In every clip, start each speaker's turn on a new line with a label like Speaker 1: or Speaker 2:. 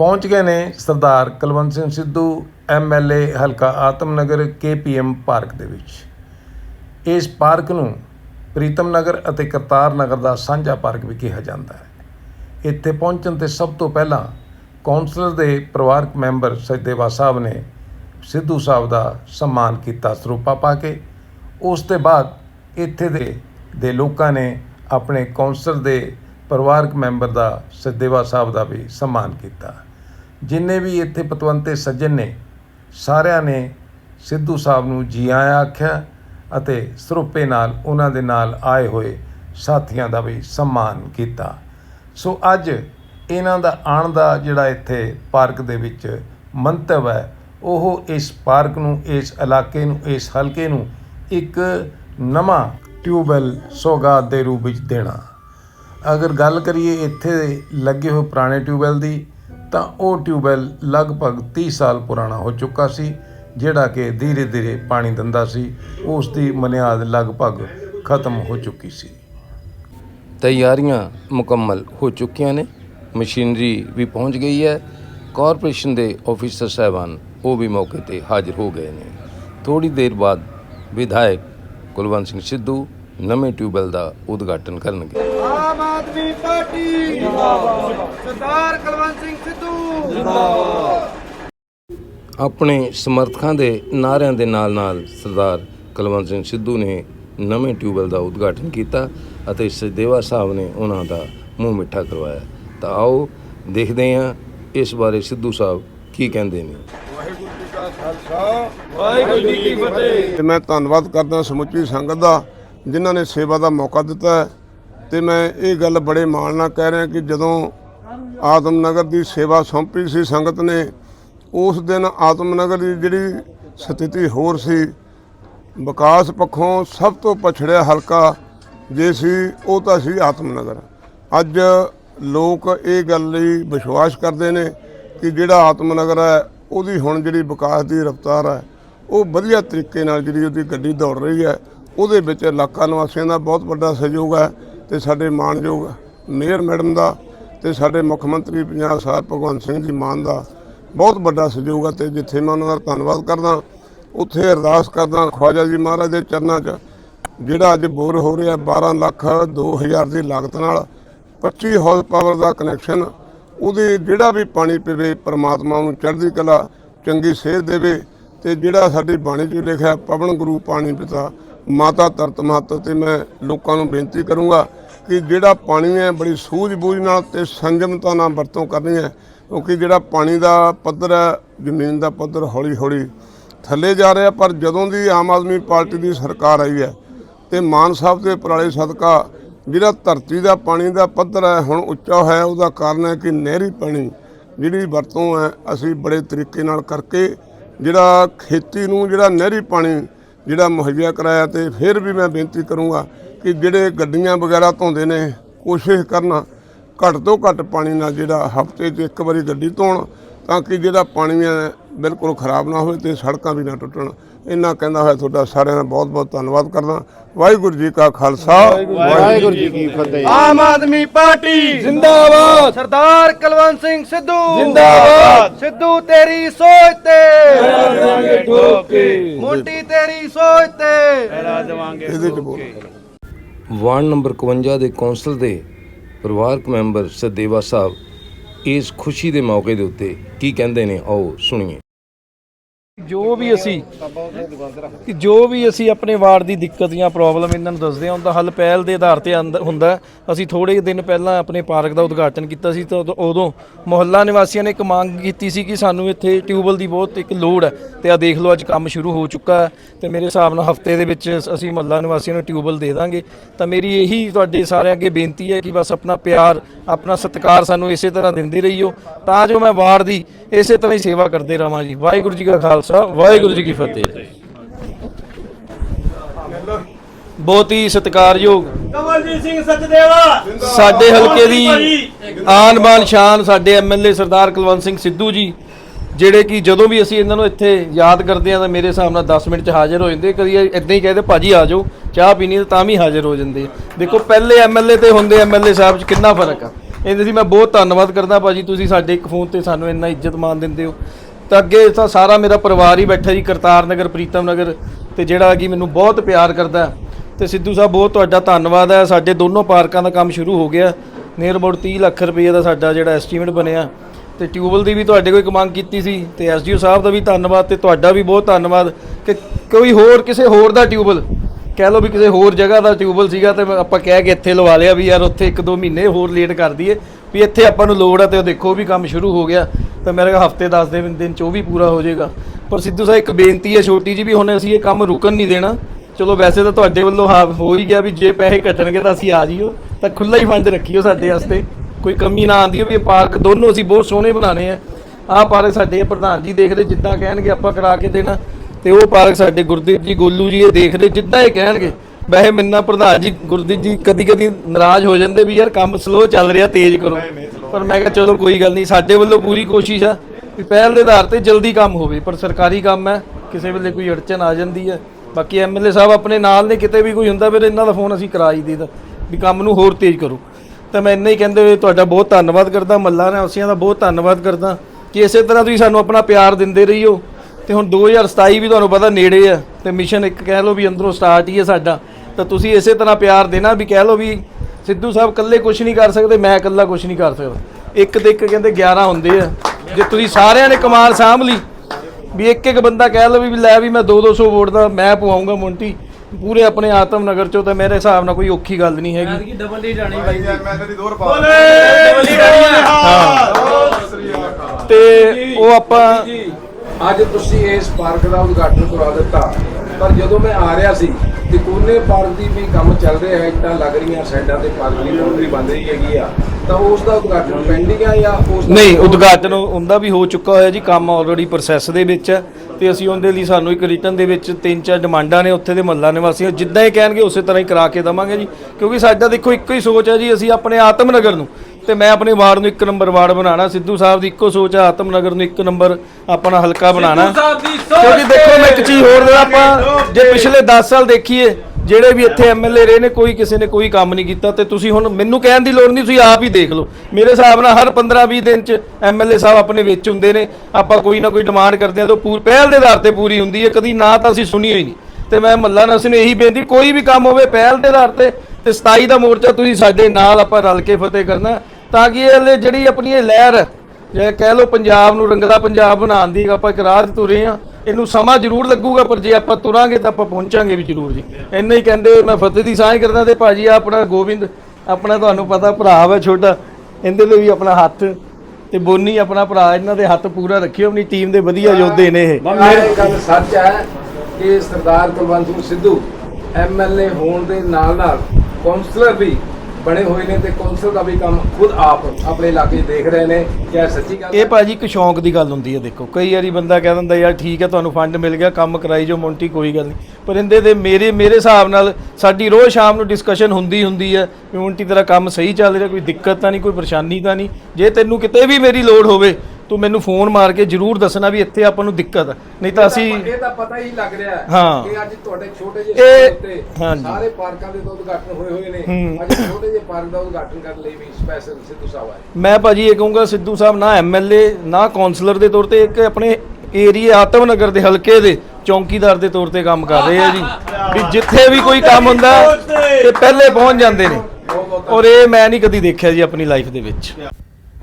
Speaker 1: ਪਹੁੰਚ ਗਏ ਨੇ ਸਰਦਾਰ ਕੁਲਵੰਤ ਸਿੰਘ ਸਿੱਧੂ ਐਮਐਲਏ ਹਲਕਾ ਆਤਮਨਗਰ ਕੇਪੀਐਮ ਪਾਰਕ ਦੇ ਵਿੱਚ। ਇਸ ਪਾਰਕ ਨੂੰ ਪ੍ਰੀਤਮ ਨਗਰ ਅਤੇ ਕਰਤਾਰ ਨਗਰ ਦਾ ਸਾਂਝਾ ਪਾਰਕ ਵੀ ਕਿਹਾ ਜਾਂਦਾ ਹੈ। ਇੱਥੇ ਪਹੁੰਚਣ ਤੇ ਸਭ ਤੋਂ ਪਹਿਲਾਂ ਕੌਂਸਲਰ ਦੇ ਪਰਿਵਾਰਕ ਮੈਂਬਰ ਸਚਦੇਵਾ ਸਾਹਿਬ ਨੇ ਸਿੱਧੂ ਸਾਹਿਬ ਦਾ ਸਨਮਾਨ ਕੀਤਾ ਸਰੂਪਾ ਪਾ ਕੇ। ਉਸ ਤੋਂ ਬਾਅਦ ਇੱਥੇ ਦੇ ਦੇ ਲੋਕਾਂ ਨੇ ਆਪਣੇ ਕੌਂਸਲਰ ਦੇ ਪਰਿਵਾਰਕ ਮੈਂਬਰ ਦਾ ਸਚਦੇਵਾ ਸਾਹਿਬ ਦਾ ਵੀ ਸਨਮਾਨ ਕੀਤਾ। ਜਿੰਨੇ ਵੀ ਇੱਥੇ ਪਤਵੰਤੇ ਸੱਜਣ ਨੇ, ਸਾਰਿਆਂ ਨੇ ਸਿੱਧੂ ਸਾਹਿਬ ਨੂੰ ਜੀ ਆਇਆਂ ਆਖਿਆ ਅਤੇ ਸਰੂਪੇ ਨਾਲ ਉਹਨਾਂ ਦੇ ਨਾਲ ਆਏ ਹੋਏ ਸਾਥੀਆਂ ਦਾ ਵੀ ਸਨਮਾਨ ਕੀਤਾ। ਸੋ ਅੱਜ ਇਹਨਾਂ ਦਾ ਆਉਣ ਦਾ ਜਿਹੜਾ ਇੱਥੇ ਪਾਰਕ ਦੇ ਵਿੱਚ ਮੰਤਵ ਹੈ, ਉਹ ਇਸ ਪਾਰਕ ਨੂੰ, ਇਸ ਇਲਾਕੇ ਨੂੰ, ਇਸ ਹਲਕੇ ਨੂੰ ਇੱਕ ਨਵਾਂ ਟਿਊਬਵੈੱਲ ਸੌਗਾਤ ਦੇ ਰੂਪ ਵਿੱਚ ਦੇਣਾ। ਅਗਰ ਗੱਲ ਕਰੀਏ ਇੱਥੇ ਲੱਗੇ ਹੋਏ ਪੁਰਾਣੇ ਟਿਊਬਵੈੱਲ ਦੀ ਤਾਂ ਉਹ ਟਿਊਬਵੈੱਲ ਲਗਭਗ 30 ਸਾਲ ਪੁਰਾਣਾ ਹੋ ਚੁੱਕਾ ਸੀ ਜਿਹੜਾ ਕਿ ਧੀਰੇ ਧੀਰੇ ਪਾਣੀ ਦਿੰਦਾ ਸੀ। ਉਸ ਦੀ ਬੁਨਿਆਦ ਲਗਭਗ ਖਤਮ ਹੋ ਚੁੱਕੀ ਸੀ। ਤਿਆਰੀਆਂ ਮੁਕੰਮਲ ਹੋ ਚੁੱਕੀਆਂ ਨੇ। ਮਸ਼ੀਨਰੀ ਵੀ ਪਹੁੰਚ ਗਈ ਹੈ। ਕਾਰਪੋਰੇਸ਼ਨ ਦੇ ਆਫੀਸਰ ਸਾਹਿਬਾਨ ਉਹ ਵੀ ਮੌਕੇ ਤੇ ਹਾਜ਼ਰ ਹੋ ਗਏ ਨੇ। ਥੋੜੀ ਦੇਰ ਬਾਅਦ ਵਿਧਾਇਕ ਕੁਲਵੰਤ ਸਿੰਘ ਸਿੱਧੂ ਨਵੇਂ ਟਿਊਬਵੈੱਲ ਦਾ ਉਦਘਾਟਨ ਕਰਨਗੇ।
Speaker 2: ਆਮ ਆਦਮੀ ਪਾਰਟੀ। ਜਿੰਦਾਬਾਦ ਸਰਦਾਰ ਕੁਲਵੰਤ ਸਿੰਘ ਸਿੱਧੂ।
Speaker 1: ਆਪਣੇ ਸਮਰਥਕਾਂ ਦੇ ਨਾਅਰਿਆਂ ਦੇ ਨਾਲ-ਨਾਲ ਸਰਦਾਰ ਕੁਲਵੰਤ ਸਿੰਘ ਸਿੱਧੂ ਨੇ ਨਵੇਂ ਟਿਊਬਵੈੱਲ ਦਾ ਉਦਘਾਟਨ ਕੀਤਾ ਅਤੇ ਸਚਦੇਵਾ ਸਾਹਿਬ ਨੇ ਉਹਨਾਂ ਦਾ ਮੂੰਹ ਮਿੱਠਾ ਕਰਵਾਇਆ। ਤਾਂ ਆਓ ਦੇਖਦੇ ਹਾਂ ਇਸ ਬਾਰੇ ਸਿੱਧੂ ਸਾਹਿਬ ਕੀ ਕਹਿੰਦੇ ਨੇ।
Speaker 2: ਵਾਹਿਗੁਰੂ ਜੀ ਕੀ ਫਤਿਹ।
Speaker 3: ਤੇ ਮੈਂ ਧੰਨਵਾਦ ਕਰਦਾ ਸਮੁੱਚੀ ਸੰਗਤ ਦਾ ਜਿਨ੍ਹਾਂ ਨੇ ਸੇਵਾ ਦਾ ਮੌਕਾ ਦਿੱਤਾ ਤੇ ਮੈਂ ਇਹ ਗੱਲ ਬੜੇ ਮਾਣ ਨਾਲ ਕਹਿ ਰਿਹਾ ਕਿ ਜਦੋਂ ਆਤਮ ਨਗਰ ਦੀ ਸੇਵਾ ਸੌਂਪੀ ਸੀ ਸੰਗਤ ਨੇ। ਉਸ ਦਿਨ ਆਤਮ ਨਗਰ ਦੀ ਜਿਹੜੀ ਸਥਿਤੀ ਹੋਰ ਸੀ, ਵਿਕਾਸ ਪੱਖੋਂ ਸਭ ਤੋਂ ਪਛੜਿਆ ਹਲਕਾ ਜੇ ਸੀ, ਉਹ ਤਾਂ ਸੀ ਆਤਮ ਨਗਰ। ਅੱਜ ਲੋਕ ਇਹ ਗੱਲ ਲਈ ਵਿਸ਼ਵਾਸ ਕਰਦੇ ਨੇ ਕਿ ਜਿਹੜਾ ਆਤਮ ਨਗਰ ਹੈ, ਉਹਦੀ ਹੁਣ ਜਿਹੜੀ ਵਿਕਾਸ ਦੀ ਰਫ਼ਤਾਰ ਹੈ, ਉਹ ਵਧੀਆ ਤਰੀਕੇ ਨਾਲ ਜਿਹੜੀ ਉਹਦੀ ਗੱਡੀ ਦੌੜ ਰਹੀ ਹੈ, ਉਹਦੇ ਵਿੱਚ ਇਲਾਕਾ ਨਿਵਾਸੀਆਂ ਦਾ ਬਹੁਤ ਵੱਡਾ ਸਹਿਯੋਗ ਹੈ ਤੇ ਸਾਡੇ ਮਾਣਯੋਗ ਮੇਅਰ ਮੈਡਮ ਦਾ ਤੇ ਸਾਡੇ ਮੁੱਖ ਮੰਤਰੀ ਪੰਜਾਬ ਸਾਹਿਬ ਭਗਵੰਤ ਸਿੰਘ ਜੀ ਮਾਨ ਦਾ ਬਹੁਤ ਵੱਡਾ ਸਹਿਯੋਗ ਹੈ ਤੇ ਜਿੱਥੇ ਮੈਂ ਉਹਨਾਂ ਦਾ ਧੰਨਵਾਦ ਕਰਦਾ, ਉੱਥੇ ਅਰਦਾਸ ਕਰਦਾ ਖਵਾਜਾ ਜੀ ਮਹਾਰਾਜ ਦੇ ਚਰਨਾਂ 'ਚ, ਜਿਹੜਾ ਅੱਜ ਬੋਰ ਹੋ ਰਿਹਾ 12 ਲੱਖ 2000 ਦੀ ਲਾਗਤ ਨਾਲ 25 ਹਾਰਸ ਪਾਵਰ ਦਾ ਕਨੈਕਸ਼ਨ, ਉਹਦੇ ਜਿਹੜਾ ਵੀ ਪਾਣੀ ਪੀਵੇ ਪਰਮਾਤਮਾ ਨੂੰ ਚੜ੍ਹਦੀ ਕਲਾ, ਚੰਗੀ ਸਿਹਤ ਦੇਵੇ ਤੇ ਜਿਹੜਾ ਸਾਡੀ ਬਾਣੀ 'ਚ ਲਿਖਿਆ, ਪਵਨ ਗੁਰੂ ਪਾਣੀ ਪਿਤਾ, ਮਾਤਾ ਤਰਤ ਮਹਤ ਤੇ ਮੈਂ ਲੋਕਾਂ ਨੂੰ ਬੇਨਤੀ ਕਰੂੰਗਾ ਕਿ ਜਿਹੜਾ ਪਾਣੀ ਹੈ ਬੜੀ ਸੂਝ-ਬੂਝ ਨਾਲ ਤੇ ਸੰਜਮਤਾ ਨਾਲ ਵਰਤੋਂ ਕਰਨੀ ਹੈ, ਕਿਉਂਕਿ ਜਿਹੜਾ ਪਾਣੀ ਦਾ ਪੱਧਰ ਹੈ, ਜ਼ਮੀਨ ਦਾ ਪੱਧਰ ਹੌਲੀ-ਹੌਲੀ ਥੱਲੇ ਜਾ ਰਿਹਾ ਪਰ ਜਦੋਂ ਦੀ ਆਮ ਆਦਮੀ ਪਾਰਟੀ ਦੀ ਸਰਕਾਰ ਆਈ ਹੈ ਤੇ ਮਾਨ ਸਾਹਿਬ ਦੇ ਉਪਰਾਲੇ ਸਦਕਾ ਜਿਹੜਾ ਧਰਤੀ ਦਾ ਪਾਣੀ ਦਾ ਪੱਧਰ ਹੈ, ਹੁਣ ਉੱਚਾ ਹੋਇਆ, ਉਹਦਾ ਕਾਰਨ ਹੈ ਕਿ ਨਹਿਰੀ ਪਾਣੀ ਜਿਹੜੀ ਵਰਤੋਂ ਹੈ, ਅਸੀਂ ਬੜੇ ਤਰੀਕੇ ਨਾਲ ਕਰਕੇ ਜਿਹੜਾ ਖੇਤੀ ਨੂੰ, ਜਿਹੜਾ ਨਹਿਰੀ ਪਾਣੀ ਜਿਹੜਾ ਮੁਹੱਈਆ ਕਰਾਇਆ ਤੇ ਫਿਰ ਵੀ ਮੈਂ ਬੇਨਤੀ ਕਰੂੰਗਾ ਕਿ ਜਿਹੜੇ ਗੱਡੀਆਂ ਵਗੈਰਾ ਧੋਂਦੇ ਨੇ ਕੋਸ਼ਿਸ਼ ਕਰਨਾ ਘੱਟ ਤੋਂ ਘੱਟ ਪਾਣੀ ਨਾਲ ਜਿਹੜਾ ਹਫ਼ਤੇ 'ਚ ਇੱਕ ਵਾਰੀ ਗੱਡੀ ਧੋਣ ਤਾਂ ਕਿ ਜਿਹੜਾ ਪਾਣੀ ਹੈ ਬਿਲਕੁਲ ਖਰਾਬ ਨਾ ਹੋਵੇ ਤੇ ਸੜਕਾਂ ਵੀ ਨਾ ਟੁੱਟਣ। ਇੰਨਾ ਕਹਿੰਦਾ ਹੋਇਆ ਤੁਹਾਡਾ ਸਾਰਿਆਂ ਦਾ ਬਹੁਤ ਬਹੁਤ ਧੰਨਵਾਦ ਕਰਦਾ। ਵਾਹਿਗੁਰੂ ਜੀ ਕਾ ਖਾਲਸਾ। ਵਾਹਿਗੁਰੂ ਜੀ ਕੀ ਫਤਿਹ।
Speaker 2: ਆਮ ਆਦਮੀ ਪਾਰਟੀ। ਜਿੰਦਾਬਾਦ। ਸਰਦਾਰ ਕੁਲਵੰਤ ਸਿੰਘ ਸਿੱਧੂ। ਜਿੰਦਾਬਾਦ। ਸਿੱਧੂ ਤੇਰੀ ਸੋਚ ਤੇ। ਮੁੰਡੀ ਤੇਰੀ ਸੋਚ ਤੇ।
Speaker 3: ਇਹਦੇ 'ਚ ਬੋਲ।
Speaker 1: ਵਾਰਡ ਨੰਬਰ 51 ਦੇ ਕੌਂਸਲ ਦੇ ਪਰਿਵਾਰਕ ਮੈਂਬਰ ਸਦੇਵਾ ਸਾਹਿਬ ਇਸ ਖੁਸ਼ੀ ਦੇ ਮੌਕੇ ਦੇ ਉੱਤੇ ਕੀ ਕਹਿੰਦੇ ਨੇ? ਆਓ ਸੁਣੀਏ।
Speaker 4: ਜੋ ਵੀ ਅਸੀਂ ਕਿ ਜੋ ਵੀ ਅਸੀਂ ਆਪਣੇ ਵਾਰਡ ਦੀ ਦਿੱਕਤ ਜਾਂ ਪ੍ਰੋਬਲਮ ਇਹਨਾਂ ਨੂੰ ਦੱਸਦੇ ਹਾਂ, ਉਹਦਾ ਹੱਲ ਪਹਿਲ ਦੇ ਆਧਾਰ ਤੇ ਆਂਦ- ਹੁੰਦਾ ਅਸੀਂ ਥੋੜੇ ਦਿਨ ਪਹਿਲਾਂ ਆਪਣੇ ਪਾਰਕ ਦਾ ਉਦਘਾਟਨ ਕੀਤਾ ਸੀ, ਤਾਂ ਉਦੋਂ- ਉਦੋਂ ਮੁਹੱਲਾ ਨਿਵਾਸੀਆਂ ਨੇ ਇੱਕ ਮੰਗ ਕੀਤੀ ਸੀ ਕਿ ਸਾਨੂੰ ਇੱਥੇ ਟਿਊਬਵੈੱਲ ਦੀ ਬਹੁਤ ਇੱਕ ਲੋੜ ਹੈ। ਤੇ ਆ ਦੇਖ ਲਓ, ਅੱਜ ਕੰਮ ਸ਼ੁਰੂ ਹੋ ਚੁੱਕਾ ਹੈ ਤੇ ਮੇਰੇ ਹਿਸਾਬ ਨਾਲ ਹਫ਼ਤੇ ਦੇ ਵਿੱਚ ਅਸੀਂ ਮੁਹੱਲਾ ਨਿਵਾਸੀਆਂ ਨੂੰ ਟਿਊਬਵੈੱਲ ਦੇ ਦਾਂਗੇ। ਤਾਂ ਮੇਰੀ ਇਹੀ ਤੁਹਾਡੇ ਸਾਰਿਆਂ ਅੱਗੇ ਬੇਨਤੀ ਹੈ ਕਿ ਬਸ ਆਪਣਾ ਪਿਆਰ, ਆਪਣਾ ਸਤਿਕਾਰ ਸਾਨੂੰ ਇਸੇ ਤਰ੍ਹਾਂ ਦਿੰਦੇ ਰਹੀਓ, ਤਾਂ ਜੋ ਮੈਂ ਵਾਰਡ ਦੀ ਇਸੇ ਤਰ੍ਹਾਂ ਹੀ ਸੇਵਾ ਕਰਦੇ ਰਹਾਂ ਜੀ। ਵਾਹਿਗੁਰੂ ਜੀ ਕਾ ਖਾਲਸਾ। ਵਾਹਿਗੁਰੂ ਜੀ ਕੀ ਫਤਿਹ। ਬਹੁਤ ਹੀ ਸਤਿਕਾਰਯੋਗ
Speaker 2: ਕਮਲਜੀਤ ਸਿੰਘ ਸਚਦੇਵਾ।
Speaker 4: ਸਾਡੇ ਹਲਕੇ ਦੀ ਆਨ ਬਾਨ ਸ਼ਾਨ ਸਾਡੇ ਐਮਐਲਏ ਸਰਦਾਰ ਕੁਲਵੰਤ ਸਿੰਘ ਸਿੱਧੂ ਜੀ ਜਿਹੜੇ ਕਿ ਜਦੋਂ ਵੀ ਅਸੀਂ ਇਹਨਾਂ ਨੂੰ ਇੱਥੇ ਯਾਦ ਕਰਦੇ ਆ ਤਾਂ ਮੇਰੇ ਹਿਸਾਬ ਨਾਲ 10 ਮਿੰਟ 'ਚ ਹਾਜ਼ਰ ਹੋ ਜਾਂਦੇ ਕਦੀ ਇਦਾਂ ਹੀ ਕਹਿੰਦੇ ਭਾਜੀ ਆ ਜਾਓ ਚਾਹ ਪੀਣੀ ਤਾਂ ਤਾਂ ਵੀ ਹਾਜ਼ਰ ਹੋ ਜਾਂਦੇ। ਦੇਖੋ ਪਹਿਲੇ ਐਮਐਲਏ ਤੇ ਹੁੰਦੇ ਐਮਐਲਏ ਸਾਹਿਬ 'ਚ ਕਿੰਨਾ ਫ਼ਰਕ ਆ। ਇਹਦੇ ਸੀ ਮੈਂ ਬਹੁਤ ਧੰਨਵਾਦ ਕਰਦਾ ਭਾਜੀ। ਤੁਸੀਂ ਸਾਡੇ ਇੱਕ ਫੋਨ ਤੇ ਸਾਨੂੰ ਇੰਨਾ ਇੱਜ਼ਤ ਮਾਨ ਦਿੰਦੇ ਹੋ। ਤਾਂ ਅੱਗੇ ਤਾਂ ਸਾਰਾ ਮੇਰਾ ਪਰਿਵਾਰ ਹੀ ਬੈਠਾ ਜੀ, ਕਰਤਾਰ ਨਗਰ, ਪ੍ਰੀਤਮ ਨਗਰ, ਤੇ ਜਿਹੜਾ ਕਿ ਮੈਨੂੰ ਬਹੁਤ ਪਿਆਰ ਕਰਦਾ। ਹੈ। ਤੇ ਸਿੱਧੂ ਸਾਹਿਬ, ਬਹੁਤ ਤੁਹਾਡਾ ਧੰਨਵਾਦ ਹੈ। ਸਾਡੇ ਦੋਨੋਂ ਪਾਰਕਾਂ ਦਾ ਕੰਮ ਸ਼ੁਰੂ ਹੋ ਗਿਆ। ਨੀਅਰ ਅਬਾਊਟ 30 ਲੱਖ ਰੁਪਏ ਦਾ ਸਾਡਾ ਜਿਹੜਾ ਐਸਟੀਮੇਟ ਬਣਿਆ। ਤੇ ਟਿਊਬਲ ਦੀ ਵੀ ਤੁਹਾਡੇ ਕੋਲ ਇੱਕ ਮੰਗ ਕੀਤੀ ਸੀ। ਤੇ ਐਸਡੀਓ ਸਾਹਿਬ ਦਾ ਵੀ ਧੰਨਵਾਦ ਤੇ ਤੁਹਾਡਾ ਵੀ ਬਹੁਤ ਧੰਨਵਾਦ। ਕਿ ਕੋਈ ਹੋਰ, ਕਿਸੇ ਹੋਰ ਦਾ ਟਿਊਬਲ ਕਹਿ ਲਓ ਵੀ ਕਿਸੇ ਹੋਰ ਜਗ੍ਹਾ ਦਾ ਟਿਊਬਲ ਸੀਗਾ ਤੇ ਆਪਾਂ ਕਹਿ ਕੇ ਇੱਥੇ ਲਵਾ ਲਿਆ ਵੀ ਯਾਰ ਉੱਥੇ ਇੱਕ ਦੋ ਮਹੀਨੇ ਹੋਰ ਲੇਟ ਕਰ ਦਈਏ। ਵੀ ਇੱਥੇ ਆਪਾਂ ਨੂੰ ਲੋੜ ਹੈ ਤੇ ਉਹ ਦੇਖੋ ਵੀ ਕੰਮ ਸ਼ੁਰੂ ਹੋ ਗਿਆ। ਤਾਂ ਮੇਰੇ ਕੋਲ ਹਫ਼ਤੇ 10 ਦੇ ਦਿਨ ਚ ਉਹ ਵੀ ਪੂਰਾ ਹੋ ਜਾਏਗਾ। ਪਰ ਸਿੱਧੂ ਸਾਹਿਬ, ਇੱਕ ਬੇਨਤੀ ਹੈ ਛੋਟੀ ਜੀ ਵੀ, ਹੁਣ ਅਸੀਂ ਇਹ ਕੰਮ ਰੁਕਣ ਨਹੀਂ ਦੇਣਾ। ਚਲੋ ਵੈਸੇ ਤਾਂ ਤੁਹਾਡੇ ਵੱਲੋਂ ਹਾਂ, ਹੋ ਹੀ ਗਿਆ ਵੀ ਜੇ ਪੈਸੇ ਕੱਟਣਗੇ ਤਾਂ ਅਸੀਂ ਆ ਜੀਓ ਤਾਂ ਖੁੱਲਾ ਹੀ ਫੰਡ ਰੱਖਿਓ ਸਾਡੇ ਵਾਸਤੇ। ਕੋਈ ਕਮੀ ਨਾ ਆਂਦੀ ਵੀ ਇਹ ਪਾਰਕ ਦੋਨੋਂ ਅਸੀਂ ਬਹੁਤ ਸੋਹਣੇ ਬਣਾਣੇ ਆ। ਆਹ ਪਾਰਕ ਸਾਡੇ ਪ੍ਰਧਾਨ ਜੀ ਦੇਖਦੇ ਜਿੱਦਾਂ ਕਹਿਣਗੇ ਆਪਾਂ ਕਰਾ ਕੇ ਦੇਣਾ। ਤੇ ਉਹ ਪਾਰਕ ਸਾਡੇ ਗੁਰਦੀਪ ਜੀ, ਗੋਲੂ ਜੀ ਇਹ ਦੇਖਦੇ ਜਿੱਦਾਂ ਇਹ ਕਹਿਣਗੇ। ਵੈਸੇ ਮਿੰਨਾ ਪ੍ਰਧਾਨ ਜੀ, ਗੁਰਦੀਪ ਜੀ ਕਦੀ ਕਦੀ ਨਾਰਾਜ਼ ਹੋ ਜਾਂਦੇ ਵੀ ਯਾਰ ਕੰਮ ਸਲੋ ਚੱਲ ਰਿਹਾ, ਤੇਜ਼ ਕਰੋ। ਪਰ ਮੈਂ ਕਿਹਾ ਚਲੋ ਕੋਈ ਗੱਲ ਨਹੀਂ, ਸਾਡੇ ਵੱਲੋਂ ਪੂਰੀ ਕੋਸ਼ਿਸ਼ ਆ ਵੀ ਪਹਿਲ ਦੇ ਆਧਾਰ ਤੇ ਜਲਦੀ ਕੰਮ ਹੋਵੇ, ਪਰ ਸਰਕਾਰੀ ਕੰਮ ਹੈ, ਕਿਸੇ ਵੇਲੇ ਕੋਈ ਅੜਚਨ ਆ ਜਾਂਦੀ ਹੈ। ਬਾਕੀ ਐਮਐਲਏ ਸਾਹਿਬ ਆਪਣੇ ਨਾਲ ਨੇ, ਕਿਤੇ ਵੀ ਕੋਈ ਹੁੰਦਾ ਫਿਰ ਇਹਨਾਂ ਦਾ ਫੋਨ ਅਸੀਂ ਕਰਾ ਹੀ ਦਈਦਾ, ਵੀ ਕੰਮ ਨੂੰ ਹੋਰ ਤੇਜ਼ ਕਰੋ। ਤਾਂ ਮੈਂ ਇੰਨਾ ਹੀ ਕਹਿੰਦੇ ਹੋਏ ਤੁਹਾਡਾ ਬਹੁਤ ਧੰਨਵਾਦ ਕਰਦਾ, ਮੱਲਾ ਨਿਵਾਸੀਆਂ ਦਾ ਬਹੁਤ ਧੰਨਵਾਦ ਕਰਦਾ, ਕਿ ਇਸੇ ਤਰ੍ਹਾਂ ਤੁਸੀਂ ਸਾਨੂੰ ਆਪਣਾ ਪਿਆਰ ਦਿੰਦੇ ਰਹੀਓ। ਤੇ ਹੁਣ 2027 ਵੀ ਤੁਹਾਨੂੰ ਪਤਾ ਨੇੜੇ ਆ ਤੇ ਮਿਸ਼ਨ ਇੱਕ ਕਹਿ ਲਓ ਵੀ ਅੰਦਰੋਂ ਸਟਾਰਟ ਹੀ ਹੈ ਸਾਡਾ। ਤਾਂ ਤੁਸੀਂ ਇਸੇ ਤਰ੍ਹਾਂ ਪਿਆਰ ਦੇਣਾ ਵੀ ਕਹਿ ਲਓ ਵੀ ਸਿੱਧੂ ਸਾਹਿਬ ਇਕੱਲੇ ਕੁਝ ਨਹੀਂ ਕਰ ਸਕਦੇ ਮੈਂ ਇਕੱਲਾ ਕੁਝ ਨਹੀਂ ਕਰ ਸਕਦਾ। ਇੱਕ ਤੇ ਇੱਕ ਕਹਿੰਦੇ 11 ਹੁੰਦੇ ਆ। ਜੇ ਤੁਸੀਂ ਸਾਰਿਆਂ ਨੇ ਕਮਾਲ ਸਾਂਭ ਲਈ ਵੀ ਇੱਕ ਇੱਕ ਬੰਦਾ ਕਹਿ ਲਓ ਵੀ ਲੈ ਵੀ ਮੈਂ 2 200 ਵੋਟ ਦਾ ਮੈਂ ਪਵਾਉਂਗਾ ਮੋਂਟੀ ਪੂਰੇ ਆਪਣੇ ਆਤਮ ਨਗਰ ਚੋਂ ਤਾਂ ਮੇਰੇ ਹਿਸਾਬ ਨਾਲ ਕੋਈ ਔਖੀ ਗੱਲ ਨਹੀਂ ਹੈਗੀ। ਤੇ ਉਹ ਆਪਾਂ
Speaker 1: ਅੱਜ ਤੁਸੀਂ ਇਸ ਪਾਰਕ ਦਾ ਉਦਘਾਟਨ ਕਰਵਾ ਦਿੱਤਾ ਪਰ ਜਦੋਂ ਮੈਂ ਆ ਰਿਹਾ ਸੀ ਤੇ ਕੋਨੇ ਪਾਰਕ ਦੀ ਵੀ ਕੰਮ ਚੱਲ ਰਿਹਾ ਹੈ, ਇੱਟਾਂ ਲੱਗ ਰਹੀਆਂ, ਸਾਈਡਾਂ ਤੇ ਪਾਰਕ ਦੀ ਬਣ ਰਹੀ ਹੈਗੀ ਆ। ਤਾਂ ਉਸ ਦਾ ਉਦਘਾਟਨ ਪੈਂਡਿੰਗ ਆ ਜਾਂ ਉਸ ਦਾ
Speaker 4: ਨਹੀਂ, ਉਦਘਾਟਨ ਉਹਦਾ ਵੀ ਹੋ ਚੁੱਕਾ ਹੋਇਆ ਜੀ, ਕੰਮ ਆਲਰੇਡੀ ਪ੍ਰੋਸੈਸ ਦੇ ਵਿੱਚ। ਹੈ ਤੇ ਅਸੀਂ ਉਹਦੇ ਲਈ ਸਾਨੂੰ ਇੱਕ ਰਿਟਰਨ ਦੇ ਵਿੱਚ ਤਿੰਨ ਚਾਰ ਡਿਮਾਂਡਾਂ ਨੇ ਉੱਥੇ ਦੇ ਮਹੱਲਾ ਨਿਵਾਸੀਆਂ। ਜਿੱਦਾਂ ਇਹ ਕਹਿਣਗੇ, ਉਸੇ ਤਰ੍ਹਾਂ ਹੀ ਕਰਾ ਕੇ ਦਵਾਂਗੇ ਜੀ। ਕਿਉਂਕਿ ਸਾਡਾ ਦੇਖੋ, ਇੱਕੋ ਹੀ ਸੋਚ ਹੈ ਜੀ, ਅਸੀਂ ਆਪਣੇ ਆਤਮ ਨਗਰ ਨੂੰ ਤੇ ਮੈਂ ਆਪਣੇ ਵਾਰਡ ਨੂੰ ਇੱਕ ਨੰਬਰ ਵਾਰਡ ਬਣਾਉਣਾ ਸਿੱਧੂ ਸਾਹਿਬ ਦੀ ਇੱਕੋ ਸੋਚ ਹੈ ਆਤਮ ਨਗਰ ਨੂੰ ਇੱਕ ਨੰਬਰ ਆਪਣਾ ਹਲਕਾ ਬਣਾਉਣਾ। ਕਿਉਂਕਿ ਦੇਖੋ ਮੈਂ ਇੱਕ ਚੀਜ਼ ਹੋਰ ਦੱਸਾਂ ਆਪਾਂ ਜੇ ਪਿਛਲੇ 10 ਸਾਲ ਦੇਖੀਏ ਜਿਹੜੇ ਵੀ ਇੱਥੇ ਐਮਐਲਏ ਰਹੇ ਨੇ ਕੋਈ ਕਿਸੇ ਨੇ ਕੋਈ ਕੰਮ ਨਹੀਂ ਕੀਤਾ ਤੇ ਤੁਸੀਂ ਹੁਣ ਮੈਨੂੰ ਕਹਿਣ ਦੀ ਲੋੜ ਨਹੀਂ ਤੁਸੀਂ ਆਪ ਹੀ ਦੇਖ ਲਓ। ਮੇਰੇ ਹਿਸਾਬ ਨਾਲ ਹਰ 15-20 ਦਿਨ ਚ ਐਮਐਲਏ ਸਾਹਿਬ ਆਪਣੇ ਵਿੱਚ ਹੁੰਦੇ ਨੇ ਆਪਾਂ ਕੋਈ ਨਾ ਕੋਈ ਡਿਮਾਂਡ ਕਰਦੇ ਆ ਤਾਂ ਪੂਰ ਪਹਿਲ ਦੇ ਆਧਾਰ ਤੇ ਪੂਰੀ ਹੁੰਦੀ ਹੈ ਕਦੀ ਨਾ ਤਾਂ ਅਸੀਂ ਸੁਣੀ ਹੋਈ ਨਹੀਂ। ਤੇ ਮੈਂ ਮੱਲਾ ਨਸ ਨੂੰ ਇਹੀ ਬੇਨਤੀ ਕੋਈ ਵੀ ਕੰਮ ਹੋਵੇ ਪਹਿਲ ਦੇ ਆਧਾਰ ਤੇ ਤੇ 27 ਦਾ ਮੋਰਚਾ ਤੁਸੀਂ ਸਾਡੇ ਨਾਲ ਆਪਾਂ ਰਲ ਕੇ ਫਤਿਹ ਕਰਨਾ ਤਾਂ ਕਿ ਇਹ ਜਿਹੜੀ ਆਪਣੀ ਇਹ ਲਹਿਰ ਜੇ ਕਹਿ ਲਓ ਪੰਜਾਬ ਨੂੰ ਰੰਗਲਾ ਪੰਜਾਬ ਬਣਾਉਣ ਦੀ ਆਪਾਂ ਇੱਕ ਰਾਹ 'ਤੇ ਤੁਰੇ ਆ ਇਹਨੂੰ ਸਮਾਂ ਜ਼ਰੂਰ ਲੱਗੂਗਾ ਪਰ ਜੇ ਆਪਾਂ ਤੁਰਾਂਗੇ ਤਾਂ ਆਪਾਂ ਪਹੁੰਚਾਂਗੇ ਵੀ ਜ਼ਰੂਰ ਜੀ। ਇੰਨਾ ਹੀ ਕਹਿੰਦੇ ਮੈਂ ਫਤਿਹ ਦੀ ਸਾਂਝ ਕਰਦਾ ਤੇ ਭਾਜੀ ਆਹ ਆਪਣਾ ਗੋਬਿੰਦ ਆਪਣਾ ਤੁਹਾਨੂੰ ਪਤਾ ਭਰਾ ਵਾ ਛੋਟਾ ਇਹਦੇ ਲਈ ਵੀ ਆਪਣਾ ਹੱਥ ਤੇ ਬੋਨੀ ਆਪਣਾ ਭਰਾ ਇਹਨਾਂ ਦੇ ਹੱਥ ਪੂਰਾ ਰੱਖਿਓ ਆਪਣੀ ਟੀਮ ਦੇ ਵਧੀਆ ਯੋਧੇ ਨੇ ਇਹ।
Speaker 1: ਇਹ ਗੱਲ ਸੱਚ ਹੈ ਕਿ ਸਰਦਾਰ ਕੁਲਵੰਤ ਸਿੰਘ ਸਿੱਧੂ ਐਮਐਲਏ ਹੋਣ ਦੇ ਨਾਲ ਨਾਲ ਕਾਉਂਸਲਰ ਵੀ ਬਣੇ ਹੋਏ ਨੇ ਤੇ ਕਾਉਂਸਲ ਦਾ ਵੀ ਕੰਮ ਖੁਦ ਆਪ ਆਪਣੇ ਇਲਾਕੇ ਦੇਖ ਰਹੇ ਨੇ। ਕਿਆ ਸੱਚੀ ਗੱਲ
Speaker 4: ਇਹ ਭਾਜੀ ਇੱਕ ਸ਼ੌਂਕ ਦੀ ਗੱਲ ਹੁੰਦੀ ਹੈ ਦੇਖੋ। ਕਈ ਵਾਰੀ ਬੰਦਾ ਕਹਿ ਦਿੰਦਾ ਯਾਰ ਠੀਕ ਹੈ ਤੁਹਾਨੂੰ ਫੰਡ ਮਿਲ ਗਿਆ ਕੰਮ ਕਰਾਈ ਜੋ ਮੋਂਟੀ ਕੋਈ ਗੱਲ ਨਹੀਂ। ਪਰ ਇਹਦੇ ਤੇ ਮੇਰੇ ਮੇਰੇ ਹਿਸਾਬ ਨਾਲ ਸਾਡੀ ਰੋਜ਼ ਸ਼ਾਮ ਨੂੰ ਡਿਸਕਸ਼ਨ ਹੁੰਦੀ ਹੁੰਦੀ ਹੈ ਵੀ ਮੋਂਟੀ ਤੇਰਾ ਕੰਮ ਸਹੀ ਚੱਲ ਰਿਹਾ ਕੋਈ ਦਿੱਕਤ ਤਾਂ ਨਹੀਂ ਕੋਈ ਪਰੇਸ਼ਾਨੀ ਤਾਂ ਨਹੀਂ। ਜੇ ਤੈਨੂੰ ਕਿਤੇ ਵੀ ਮੇਰੀ ਲੋੜ ਹੋਵੇ ਤੂੰ ਮੈਨੂੰ ਫੋਨ ਮਾਰ ਕੇ ਜਰੂਰ ਦੱਸਣਾ ਵੀ ਇੱਥੇ ਆਪਾਂ ਨੂੰ ਦਿੱਕਤ। ਨਹੀਂ ਤਾਂ ਅਸੀਂ
Speaker 1: ਇਹ ਤਾਂ ਪਤਾ ਹੀ ਲੱਗ ਰਿਹਾ ਹੈ
Speaker 4: ਹਾਂ।
Speaker 1: ਕਿ ਅੱਜ ਤੁਹਾਡੇ ਛੋਟੇ
Speaker 4: ਇਹ-
Speaker 1: ਜਿਹੇ
Speaker 4: ਹਾਂਜੀ।
Speaker 1: ਸਾਰੇ ਪਾਰਕਾਂ ਦੇ ਤਾਂ ਉਦਘਾਟਨ ਹੋਏ ਹੋਏ ਨੇ।
Speaker 4: ਹੂੰ।
Speaker 1: ਅੱਜ ਛੋਟੇ ਜਿਹੇ ਪਾਰਕ ਦਾ ਉਦਘਾਟਨ ਕਰਨ ਲਈ ਵੀ ਸਪੈਸ਼ਲ ਸਿੱਧੂ ਸਾਹਿਬ ਆਏ।
Speaker 4: ਮੈਂ ਭਾਜੀ ਇਹ ਕਹੂੰਗਾ ਸਿੱਧੂ ਸਾਹਿਬ ਨਾ ਐਮਐਲਏ ਨਾ ਕਾਉਂਸਲਰ ਦੇ ਤੌਰ ਤੇ ਇੱਕ ਆਪਣੇ ਏਰੀਆ ਆਤਮ ਨਗਰ ਦੇ ਹਲਕੇ ਦੇ ਚੌਂਕੀਦਾਰ ਦੇ ਤੌਰ ਤੇ ਕੰਮ ਕਰ ਰਹੇ ਆ ਜੀ। ਵੀ ਜਿੱਥੇ ਵੀ ਕੋਈ ਕੰਮ ਹੁੰਦਾ ਤੇ ਪਹਿਲੇ ਪਹੁੰਚ ਜਾਂਦੇ ਨੇ। ਔਰ ਇਹ ਮੈਂ ਨਹੀਂ ਕਦੀ ਦੇਖਿਆ ਜੀ ਆਪਣੀ ਲਾਈਫ ਦੇ ਵਿੱਚ।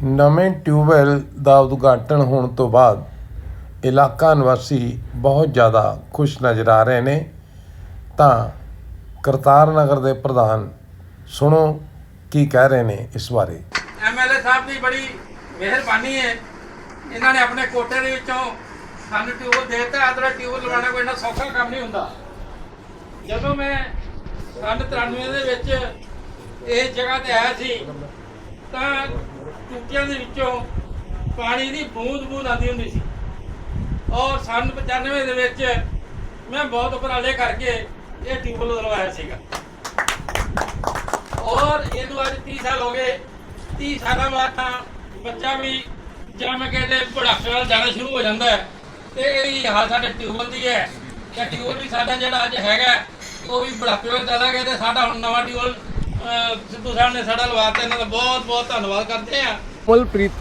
Speaker 5: ਨਵੇਂ ਟਿਊਬਵੈੱਲ ਦਾ ਉਦਘਾਟਨ ਹੋਣ ਤੋਂ ਬਾਅਦ ਇਲਾਕਾ ਨਿਵਾਸੀ ਬਹੁਤ ਜ਼ਿਆਦਾ ਖੁਸ਼ ਨਜ਼ਰ ਆ ਰਹੇ ਨੇ। ਤਾਂ ਕਰਤਾਰ ਨਗਰ ਦੇ ਪ੍ਰਧਾਨ, ਸੁਣੋ ਕੀ ਕਹਿ ਰਹੇ ਨੇ ਇਸ ਬਾਰੇ।
Speaker 6: ਐਮਐਲਏ ਸਾਹਿਬ ਦੀ ਬੜੀ ਮਿਹਰਬਾਨੀ ਹੈ। ਇਹਨਾਂ ਨੇ ਆਪਣੇ ਕੋਟੇ ਦੇ ਵਿੱਚੋਂ ਸਾਨੂੰ ਟਿਊਬ ਦੇ ਦਿੱਤਾ ਟਿਊਬ ਲਵਾਉਣਾ ਕੋਈ ਇੰਨਾ ਸੌਖਾ ਕੰਮ ਨਹੀਂ ਹੁੰਦਾ। ਜਦੋਂ ਮੈਂ ਸੰਨ 93 ਦੇ ਵਿੱਚ ਇਸ ਜਗ੍ਹਾ ਤੇ ਆਇਆ ਸੀ, ਤਾਂ ਟੂਟੀਆਂ ਦੇ ਵਿੱਚੋਂ ਪਾਣੀ ਦੀ ਬੂੰਦ ਬੂੰਦ ਆਉਂਦੀ ਹੁੰਦੀ ਸੀ। ਔਰ ਸੰਨ 95 ਦੇ ਵਿੱਚ ਮੈਂ ਬਹੁਤ ਉਪਰਾਲੇ ਕਰਕੇ ਇਹ ਟਿਊਬ ਲਗਵਾਇਆ ਸੀਗਾ। ਔਰ ਇਹਨੂੰ ਅੱਜ 30 ਸਾਲ ਹੋ ਗਏ। 30 ਸਾਲਾਂ ਬਾਅਦ ਤਾਂ ਬੱਚਾ ਵੀ ਜਾਂ ਮੈਂ ਕਹਿੰਦੇ ਬੁਢਾਪੇ ਵੱਲ ਜਾਣਾ ਸ਼ੁਰੂ ਹੋ ਜਾਂਦਾ ਹੈ। ਤੇ ਇਹਦੀ ਹਾਲ ਸਾਡੇ ਟਿਊਬਲ ਦੀ ਹੈ। ਤੇ ਟਿਊਬਲ ਵੀ ਸਾਡਾ ਜਿਹੜਾ ਅੱਜ ਹੈਗਾ, ਉਹ ਵੀ ਬੁਢਾਪੇ ਵੱਲ ਚਲਾ ਗਿਆ ਤੇ ਸਾਡਾ ਹੁਣ ਨਵਾਂ ਟਿਊਬਲ ਸਿੱਧੂ ਸਾਹਿਬ ਨੇ ਸਾਡਾ ਲਵਾਤਾ ਇਹਨਾਂ ਦਾ ਬਹੁਤ ਬਹੁਤ ਧੰਨਵਾਦ ਕਰਦੇ ਆ
Speaker 7: ਕਮਲਪ੍ਰੀਤ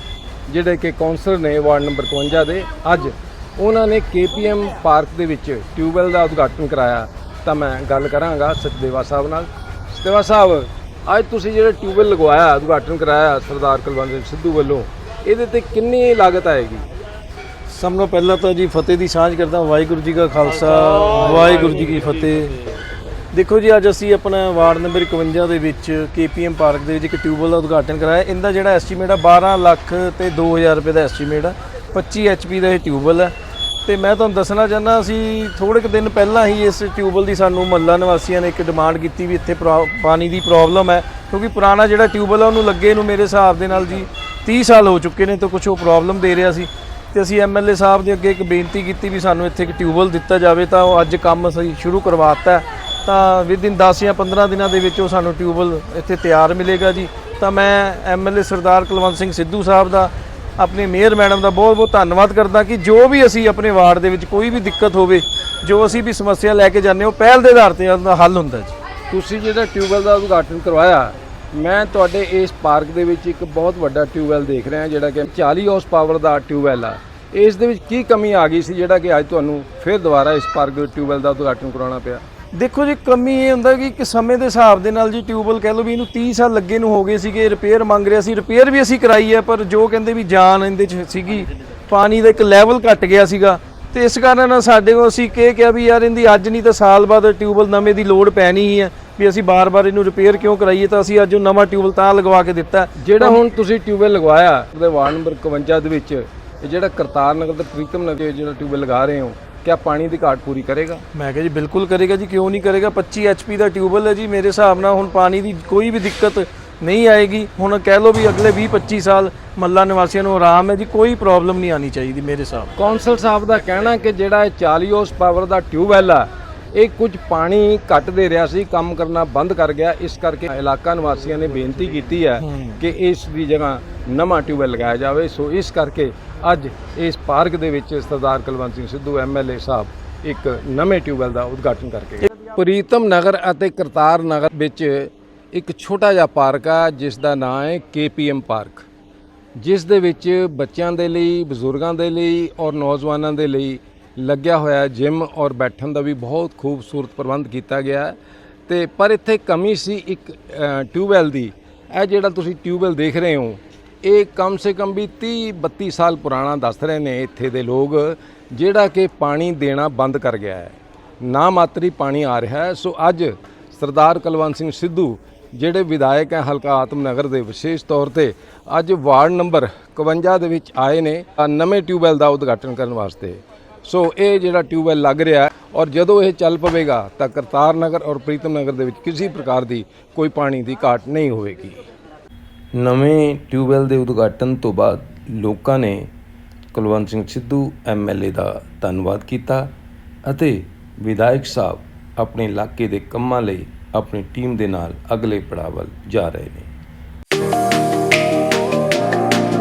Speaker 7: ਜਿਹੜੇ ਕਿ ਕੌਂਸਲਰ ਨੇ ਵਾਰਡ ਨੰਬਰ 51 ਦੇ ਅੱਜ ਉਹਨਾਂ ਨੇ KPM ਪਾਰਕ ਦੇ ਵਿੱਚ ਟਿਊਬਵੈਲ ਦਾ ਉਦਘਾਟਨ ਕਰਾਇਆ। ਤਾਂ ਮੈਂ ਗੱਲ ਕਰਾਂਗਾ ਸਚਦੇਵਾ ਸਾਹਿਬ ਨਾਲ। ਸਚਦੇਵਾ ਸਾਹਿਬ ਅੱਜ ਤੁਸੀਂ ਜਿਹੜਾ ਟਿਊਬਵੈਲ ਲਗਵਾਇਆ ਉਦਘਾਟਨ ਕਰਾਇਆ ਸਰਦਾਰ ਕੁਲਵੰਤ ਸਿੰਘ ਸਿੱਧੂ ਵੱਲੋਂ ਇਹਦੇ ਤੇ ਕਿੰਨੀ ਲਾਗਤ ਆਏਗੀ?
Speaker 4: ਸਭ ਤੋਂ ਪਹਿਲਾਂ ਤਾਂ ਜੀ ਫਤਿਹ ਦੀ ਸਾਂਝ ਕਰਦਾ ਵਾਹਿਗੁਰੂ ਜੀ ਕਾ ਖਾਲਸਾ ਵਾਹਿਗੁਰੂ ਜੀ ਕੀ ਫਤਿਹ। ਦੇਖੋ ਜੀ, ਅੱਜ ਅਸੀਂ ਆਪਣਾ ਵਾਰਡ ਨੰਬਰ 51 ਦੇ ਵਿੱਚ KPM ਪਾਰਕ ਦੇ ਵਿੱਚ ਇੱਕ ਟਿਊਬਵੈਲ ਦਾ ਉਦਘਾਟਨ ਕਰਾਇਆ। ਇਹਦਾ ਜਿਹੜਾ ਐਸਟੀਮੇਟ ਆ 12 ਲੱਖ ਤੇ 2000 ਰੁਪਏ ਦਾ ਐਸਟੀਮੇਟ ਆ। 25 ਐਚਪੀ ਦਾ ਇਹ ਟਿਊਬਵੈਲ ਹੈ ਤੇ ਮੈਂ ਤੁਹਾਨੂੰ ਦੱਸਣਾ ਚਾਹੁੰਦਾ, ਅਸੀਂ ਥੋੜੇ ਕੁ ਦਿਨ ਪਹਿਲਾਂ ਹੀ ਇਸ ਟਿਊਬਵੈਲ ਦੀ ਸਾਨੂੰ ਮਹੱਲਾ ਨਿਵਾਸੀਆਂ ਨੇ ਇੱਕ ਡਿਮਾਂਡ ਕੀਤੀ ਵੀ ਇੱਥੇ ਪ੍ਰੋ- ਪਾਣੀ ਦੀ ਪ੍ਰੋਬਲਮ ਹੈ। ਕਿਉਂਕਿ ਪੁਰਾਣਾ ਜਿਹੜਾ ਟਿਊਬਵੈਲ ਆ, ਉਹਨੂੰ ਲੱਗੇ ਨੂੰ ਮੇਰੇ ਹਿਸਾਬ ਦੇ ਨਾਲ ਜੀ 30 ਸਾਲ ਹੋ ਚੁੱਕੇ ਨੇ ਤਾਂ ਕੁਝ ਉਹ ਪ੍ਰੋਬਲਮ ਦੇ ਰਿਹਾ ਸੀ। ਤੇ ਅਸੀਂ ਐਮਐਲਏ ਸਾਹਿਬ ਦੇ ਅੱਗੇ ਇੱਕ ਬੇਨਤੀ ਕੀਤੀ ਵੀ ਸਾਨੂੰ ਇੱਥੇ ਇੱਕ ਟਿਊਬਵੈਲ ਦਿੱਤਾ ਜਾਵੇ, ਤਾਂ ਉਹ ਅੱਜ ਕੰਮ ਅਸੀਂ ਸ਼ੁਰੂ ਕਰਵਾਤਾ ਹੈ। ਤਾਂ ਵਿਦਿਨ 10 ਜਾਂ 15 ਦਿਨਾਂ ਦੇ ਵਿੱਚ ਉਹ ਸਾਨੂੰ ਟਿਊਬਵੈਲ ਇੱਥੇ ਤਿਆਰ ਮਿਲੇਗਾ ਜੀ। ਤਾਂ ਮੈਂ ਐਮਐਲਏ ਸਰਦਾਰ ਕੁਲਵੰਤ ਸਿੰਘ ਸਿੱਧੂ ਸਾਹਿਬ ਦਾ, ਆਪਣੇ ਮੇਅਰ ਮੈਡਮ ਦਾ ਬਹੁਤ ਬਹੁਤ ਧੰਨਵਾਦ ਕਰਦਾ ਕਿ ਜੋ ਵੀ ਅਸੀਂ ਆਪਣੇ ਵਾਰਡ ਦੇ ਵਿੱਚ ਕੋਈ ਵੀ ਦਿੱਕਤ ਹੋਵੇ, ਜੋ ਅਸੀਂ ਵੀ ਸਮੱਸਿਆ ਲੈ ਕੇ ਜਾਂਦੇ ਹਾਂ, ਉਹ ਪਹਿਲ ਦੇ ਆਧਾਰ ਤੇ ਉਹਦਾ ਹੱਲ ਹੁੰਦਾ ਜੀ।
Speaker 7: ਤੁਸੀਂ ਜਿਹੜਾ ਟਿਊਬਵੈਲ ਦਾ ਉਦਘਾਟਨ ਕਰਵਾਇਆ, ਮੈਂ ਤੁਹਾਡੇ ਇਸ ਪਾਰਕ ਦੇ ਵਿੱਚ ਇੱਕ ਬਹੁਤ ਵੱਡਾ ਟਿਊਬਵੈਲ ਦੇਖ ਰਿਹਾ, ਜਿਹੜਾ ਕਿ 40 ਹਾਰਸ ਪਾਵਰ ਦਾ ਟਿਊਬਵੈਲ ਆ। ਇਸ ਦੇ ਵਿੱਚ ਕੀ ਕਮੀ ਆ ਗਈ ਸੀ, ਜਿਹੜਾ ਕਿ ਅੱਜ ਤੁਹਾਨੂੰ ਫਿਰ ਦੁਬਾਰਾ ਇਸ ਪਾਰਕ ਦੇ ਟਿਊਬਵੈਲ ਦਾ ਉਦਘਾਟਨ ਕਰਾਉਣਾ ਪਿਆ?
Speaker 4: ਦੇਖੋ ਜੀ ਕਮੀ ਇਹ ਹੁੰਦਾ ਕਿ ਇੱਕ ਸਮੇਂ ਦੇ ਹਿਸਾਬ ਦੇ ਨਾਲ ਜੀ ਟਿਊਬਵੈਲ ਕਹਿ ਲਓ ਵੀ ਇਹਨੂੰ 30 ਸਾਲ ਲੱਗੇ ਨੂੰ ਹੋ ਗਏ ਸੀਗੇ ਰਿਪੇਅਰ ਮੰਗ ਰਿਹਾ ਸੀ ਰਿਪੇਅਰ ਵੀ ਅਸੀਂ ਕਰਾਈ ਹੈ ਪਰ ਜੋ ਕਹਿੰਦੇ ਵੀ ਜਾਨ ਇਹਦੇ ਚ ਸੀਗੀ ਪਾਣੀ ਦਾ ਇੱਕ ਲੈਵਲ ਘਟ ਗਿਆ ਸੀਗਾ। ਤੇ ਇਸ ਕਾਰਨ ਸਾਡੇ ਕੋਲ ਅਸੀਂ ਕੀ ਕਿਹਾ ਵੀ ਯਾਰ ਇਹਦੀ ਅੱਜ ਨਹੀਂ ਤਾਂ ਸਾਲ ਬਾਅਦ ਟਿਊਬਵੈਲ ਨਵੇਂ ਦੀ ਲੋਡ ਪੈਣੀ ਹੀ ਹੈ ਵੀ ਅਸੀਂ ਬਾਰ-ਬਾਰ ਇਹਨੂੰ ਰਿਪੇਅਰ ਕਿਉਂ ਕਰਾਈਏ ਤਾਂ ਅਸੀਂ ਅੱਜ ਉਹ ਨਵਾਂ ਟਿਊਬਵੈਲ ਤਾਂ ਲਗਵਾ ਕੇ ਦਿੱਤਾ।
Speaker 7: ਜਿਹੜਾ ਹੁਣ ਤੁਸੀਂ ਟਿਊਬਵੈਲ ਲਗਵਾਇਆ ਉਹਦੇ ਵਾਰਡ ਨੰਬਰ 51 ਦੇ ਵਿੱਚ ਇਹ ਜਿਹੜਾ ਕਰਤਾਰ ਨਗਰ ਤੇ ਪ੍ਰੀਤਮ ਨਗਰ ਜਿਹੜਾ ਟਿਊਬਵੈਲ ਲਗਾ ਰਹੇ ਹੋ ਕਿਆ ਪਾਣੀ ਦੀ ਘਾਟ ਪੂਰੀ ਕਰੇਗਾ?
Speaker 4: ਮੈਂ ਕਿਹਾ ਜੀ ਬਿਲਕੁਲ ਕਰੇਗਾ ਜੀ ਕਿਉਂ ਨਹੀਂ ਕਰੇਗਾ? 25 ਐਚਪੀ ਦਾ ਟਿਊਬਵੈਲ ਹੈ ਜੀ ਮੇਰੇ ਹਿਸਾਬ ਨਾਲ ਹੁਣ ਪਾਣੀ ਦੀ ਕੋਈ ਵੀ ਦਿੱਕਤ ਨਹੀਂ ਆਏਗੀ। ਹੁਣ ਕਹਿ ਲਓ ਵੀ ਅਗਲੇ 20 25 ਸਾਲ ਮੱਲਾ ਨਿਵਾਸੀਆਂ ਨੂੰ ਆਰਾਮ ਹੈ ਜੀ ਕੋਈ ਪ੍ਰੋਬਲਮ ਨਹੀਂ ਆਣੀ ਚਾਹੀਦੀ ਮੇਰੇ ਹਿਸਾਬ
Speaker 7: ਕੌਂਸਲ ਸਾਹਿਬ ਦਾ ਕਹਿਣਾ ਕਿ ਜਿਹੜਾ ਇਹ 40 ਹਾਰਸ ਪਾਵਰ ਦਾ ਟਿਊਬਵੈਲ ਆ ਇਹ ਕੁਝ ਪਾਣੀ ਘੱਟ ਦੇ ਰਿਹਾ ਸੀ ਕੰਮ ਕਰਨਾ ਬੰਦ ਕਰ ਗਿਆ। ਇਸ ਕਰਕੇ ਇਲਾਕਾ ਨਿਵਾਸੀਆਂ ਨੇ ਬੇਨਤੀ ਕੀਤੀ ਹੈ। ਕਿ ਇਸ ਦੀ ਜਗ੍ਹਾ ਨਵਾਂ ਟਿਊਬਵੈੱਲ ਲਗਾਇਆ ਜਾਵੇ। ਸੋ ਇਸ ਕਰਕੇ ਅੱਜ ਇਸ ਪਾਰਕ ਦੇ ਵਿੱਚ ਸਰਦਾਰ ਕੁਲਵੰਤ ਸਿੰਘ ਸਿੱਧੂ ਐਮਐਲਏ ਸਾਹਿਬ ਇੱਕ ਨਵੇਂ ਟਿਊਬਵੈੱਲ ਦਾ ਉਦਘਾਟਨ ਕਰਕੇ ਪ੍ਰੀਤਮ ਨਗਰ ਅਤੇ ਕਰਤਾਰ ਨਗਰ ਵਿੱਚ ਇੱਕ ਛੋਟਾ ਜਿਹਾ ਪਾਰਕ ਆ ਜਿਸ ਦਾ ਨਾਮ ਹੈ KPM ਪਾਰਕ ਜਿਸ ਦੇ ਵਿੱਚ ਬੱਚਿਆਂ ਦੇ ਲਈ ਬਜ਼ੁਰਗਾਂ ਦੇ ਲਈ ਔਰ ਨੌਜਵਾਨਾਂ ਦੇ ਲਈ ਲੱਗਿਆ ਹੋਇਆ ਜਿਮ ਔਰ ਬੈਠਣ ਦਾ ਵੀ ਬਹੁਤ ਖੂਬਸੂਰਤ ਪ੍ਰਬੰਧ ਕੀਤਾ ਗਿਆ ਹੈ। ਤੇ ਪਰ ਇੱਥੇ ਕਮੀ ਸੀ ਇੱਕ ਅ, ਟਿਊਬਵੈਲ ਦੀ। ਇਹ ਜਿਹੜਾ ਤੁਸੀਂ ਟਿਊਬਵੈਲ ਦੇਖ ਰਹੇ ਹੋ ਇਹ ਕਮ ਸੇ ਕਮ ਵੀ 30 32 ਸਾਲ ਪੁਰਾਣਾ ਦੱਸ ਰਹੇ ਨੇ ਇੱਥੇ ਦੇ ਲੋਕ, ਜਿਹੜਾ ਕਿ ਪਾਣੀ ਦੇਣਾ ਬੰਦ ਕਰ ਗਿਆ ਹੈ। ਨਾ ਮਾਤਰੀ ਪਾਣੀ ਆ ਰਿਹਾ ਹੈ। ਸੋ ਅੱਜ ਸਰਦਾਰ ਕੁਲਵੰਤ ਸਿੰਘ ਸਿੱਧੂ, ਜਿਹੜੇ ਵਿਧਾਇਕ ਹੈ ਹਲਕਾ ਆਤਮਨਗਰ ਦੇ ਵਿਸ਼ੇਸ਼ ਤੌਰ ਤੇ, ਅੱਜ ਵਾਰਡ ਨੰਬਰ 51 ਦੇ ਵਿੱਚ ਆਏ ਨੇ ਨਵੇਂ ਟਿਊਬਵੈਲ ਦਾ ਉਦਘਾਟਨ ਕਰਨ ਵਾਸਤੇ। ਸੋ ਇਹ ਜਿਹੜਾ ਟਿਊਬਵੈਲ ਲੱਗ ਰਿਹਾ ਔਰ ਜਦੋਂ ਇਹ ਚੱਲ ਪਵੇਗਾ ਤਾਂ ਕਰਤਾਰ ਨਗਰ ਔਰ ਪ੍ਰੀਤਮ ਨਗਰ ਦੇ ਵਿੱਚ ਕਿਸੇ ਪ੍ਰਕਾਰ ਦੀ ਕੋਈ ਪਾਣੀ ਦੀ ਘਾਟ ਨਹੀਂ ਹੋਵੇਗੀ।
Speaker 5: ਨਵੇਂ ਟਿਊਬਵੈੱਲ ਦੇ ਉਦਘਾਟਨ ਤੋਂ ਬਾਅਦ ਲੋਕਾਂ ਨੇ ਕੁਲਵੰਤ ਸਿੰਘ ਸਿੱਧੂ ਐਮਐਲਏ ਦਾ ਧੰਨਵਾਦ ਕੀਤਾ ਅਤੇ ਵਿਧਾਇਕ ਸਾਹਿਬ ਆਪਣੇ ਇਲਾਕੇ ਦੇ ਕੰਮਾਂ ਲਈ ਆਪਣੀ ਟੀਮ ਦੇ ਨਾਲ ਅਗਲੇ ਪੜਾਅ ਵੱਲ ਜਾ ਰਹੇ ਨੇ।